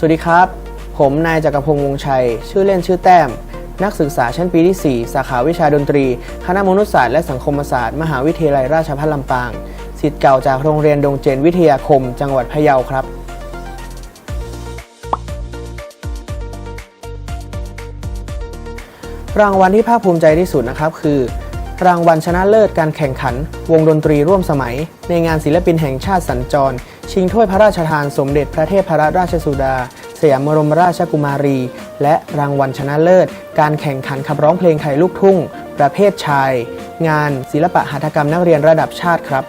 สวัสดีครับ ผมนายจักรพงษ์วงชัย ชื่อเล่นชื่อแต้ม นักศึกษาชั้นปีที่ 4 สาขาวิชาดนตรี คณะมนุษยศาสตร์และสังคมศาสตร์ มหาวิทยาลัยราชภัฏลำปางศิษย์เก่าจากโรงเรียนดงเจนวิทยาคม จังหวัดพะเยาครับ รางวัลที่ภาคภูมิใจที่สุดนะครับคือ รางวัลชนะเลิศการแข่งขัน วงดนตรีร่วมสมัย ในงานศิลปินแห่งชาติสัญจร ชิงถ้วยพระราชทานสมเด็จพระเทพรราชสุดา สยามบรมราชกุมารี และรางวัลชนะเลิศ การแข่งขันขับร้องเพลงไทยลูกทุ่ง ประเภทชาย งานศิลปะหัตถกรรมนักเรียนระดับชาติครับ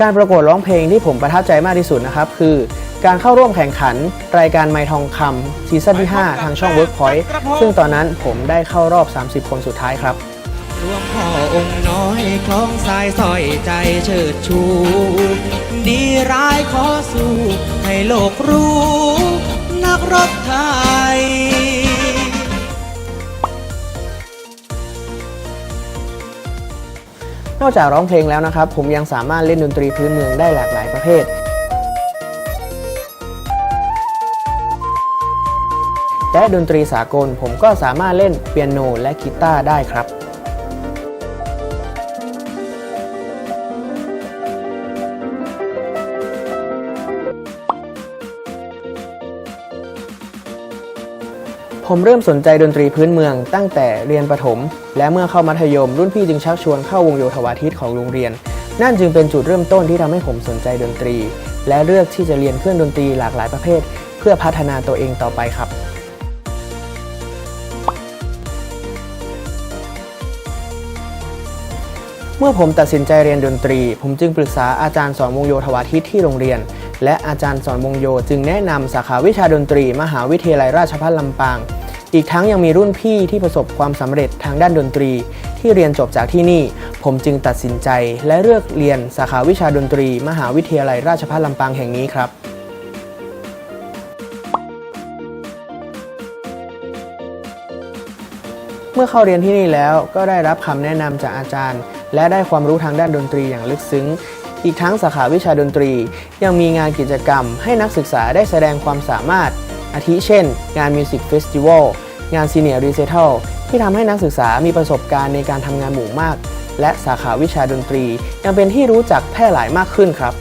การประกวดร้องเพลงที่ผมประทับใจมากที่สุดนะครับ คือ การเข้าร่วมแข่งขันรายการไมทองคำซีซั่นที่ 5 ทางช่อง Workpoint ซึ่งตอนนั้นผมได้เข้ารอบ 30 คนสุดท้ายครับ หลวงพ่อองค์น้อยคล้องสายสอยใจเชิดชู ดีร้ายขอสู้ ให้โลกรู้ นักรบไทย นอกจากร้องเพลงแล้วนะครับ ผมยังสามารถเล่นดนตรีพื้นเมืองได้หลากหลายประเภท และดนตรีสากลผมก็สามารถเล่นเปียโนและกีตาร์ได้ครับ ผมเริ่มสนใจดนตรีพื้นเมืองตั้งแต่เรียนประถม และเมื่อเข้ามัธยมรุ่นพี่จึงชักชวนเข้าวงโยธวาทิตของโรงเรียน นั่นจึงเป็นจุดเริ่มต้นที่ทำให้ผมสนใจดนตรี และเลือกที่จะเรียนเครื่องดนตรีหลากหลายประเภท เพื่อพัฒนาตัวเองต่อไปครับเมื่อผมตัดสินใจเรียนดนตรี ผมจึงปรึกษาอาจารย์สอนวงโยธวาทิตที่โรงเรียน และอาจารย์สอนวงโยจึงแนะนำสาขาวิชาดนตรี มหาวิทยาลัยราชภัฏลำปาง อีกทั้งยังมีรุ่นพี่ที่ประสบความสำเร็จทางด้านดนตรี ที่เรียนจบจากที่นี่ ผมจึงตัดสินใจและเลือกเรียนสาขาวิชาดนตรี มหาวิทยาลัยราชภัฏลำปางแห่งนี้ครับเมื่อเข้าเรียนที่นี่แล้วก็ได้รับคำแนะนำจากอาจารย์ และได้ความรู้ทางด้านดนตรีอย่างลึกซึ้ง อีกทั้งสาขาวิชาดนตรี ยังมีงานกิจกรรม ให้นักศึกษาได้แสดงความสามารถ อาทิเช่น งานมิวสิกเฟสติวัลงานซีเนียร์รีเซทัลที่ทำให้นักศึกษามีประสบการณ์ในการทำงานหมู่มาก และสาขาวิชาดนตรี ยังเป็นที่รู้จักแพร่หลายมากขึ้นครับ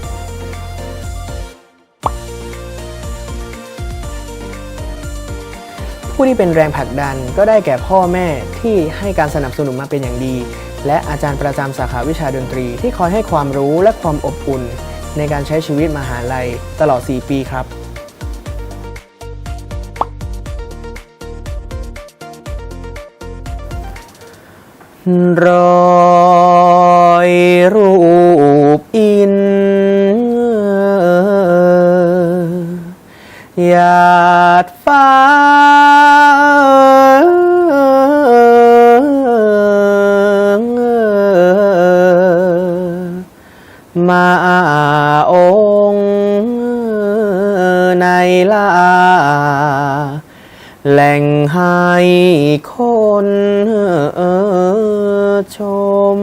ผู้ที่เป็นแรงผลักดันก็ได้แก่พ่อแม่ที่ให้การสนับสนุนมาเป็นอย่างดี และอาจารย์ประจำสาขาวิชาดนตรีที่คอยให้ความรู้และความอบอุ่น ในการใช้ชีวิตมหาลัยตลอด 4 ปีครับ รอยรูปอิน หยาดฟ้า มาองในลา แหล่งให้ คนชม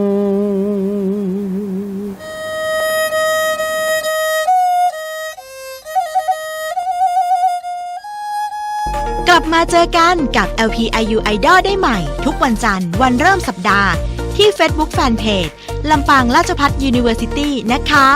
กลับมาเจอกันกับ LPIU Idol ได้ใหม่ ทุกวันจันทร์วันเริ่มสัปดาห์ ที่ Facebook Fanpage ลำปางราชพัฒ University นะคะ